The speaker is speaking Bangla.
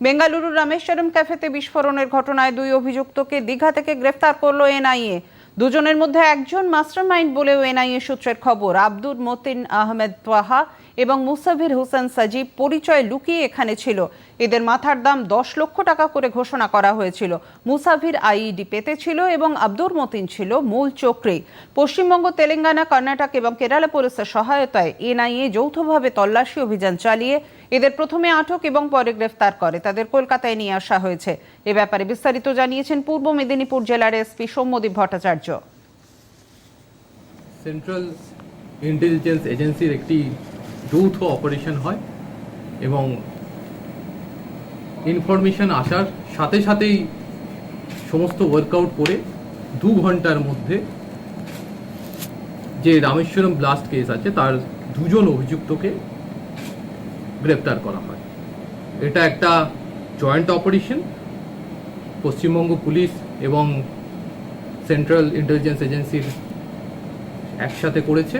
বেঙ্গালুরুর রামেশ্বরম ক্যাফেতে বিস্ফোরণের ঘটনায় দুই অভিযুক্তকে দীঘা থেকে গ্রেফতার করল এনআইএ। দুজনের মধ্যে একজন মাস্টারমাইন্ড বলেও এনআইএ সূত্রের খবর। আব্দুর মতিন আহমেদ তোয়াহা এবং মুসাফির হোসেন সাজিব পরিচয় লুকিয়ে এখানে ছিল। এদের মাথার দাম দশ লক্ষ টাকা করে ঘোষণা করা হয়েছিল। মুসাফির আইইডি পেতে ছিল এবং আব্দুর মতিন ছিল মূল চক্রে পশ্চিমবঙ্গ, তেলেঙ্গানা, কর্ণাটক এবং কেরালা পুলিশের সহায়তায় এনআইএ যৌথভাবে তল্লাশি অভিযান চালিয়ে এদের প্রথমে আটক এবং পরে গ্রেফতার করে। তাদের কলকাতায় নিয়ে আসা হয়েছে। এ ব্যাপারে বিস্তারিত জানিয়েছেন পূর্ব মেদিনীপুর জেলার এসপি সৌম্যদীপ সেন্ট্রাল ইন্টেলিজেন্স এজেন্সির একটি যৌথ অপারেশন হয় এবং ইনফরমেশন আসার সাথে সাথেই সমস্ত ওয়ার্কআউট করে দু ঘণ্টার মধ্যে যে রামেশ্বরম ব্লাস্ট কেস আছে, তার দুজন অভিযুক্তকে গ্রেপ্তার করা হয়। এটা একটা জয়েন্ট অপারেশন পশ্চিমবঙ্গ পুলিশ এবং সেন্ট্রাল ইন্টেলিজেন্স এজেন্সির একসাথে করেছে।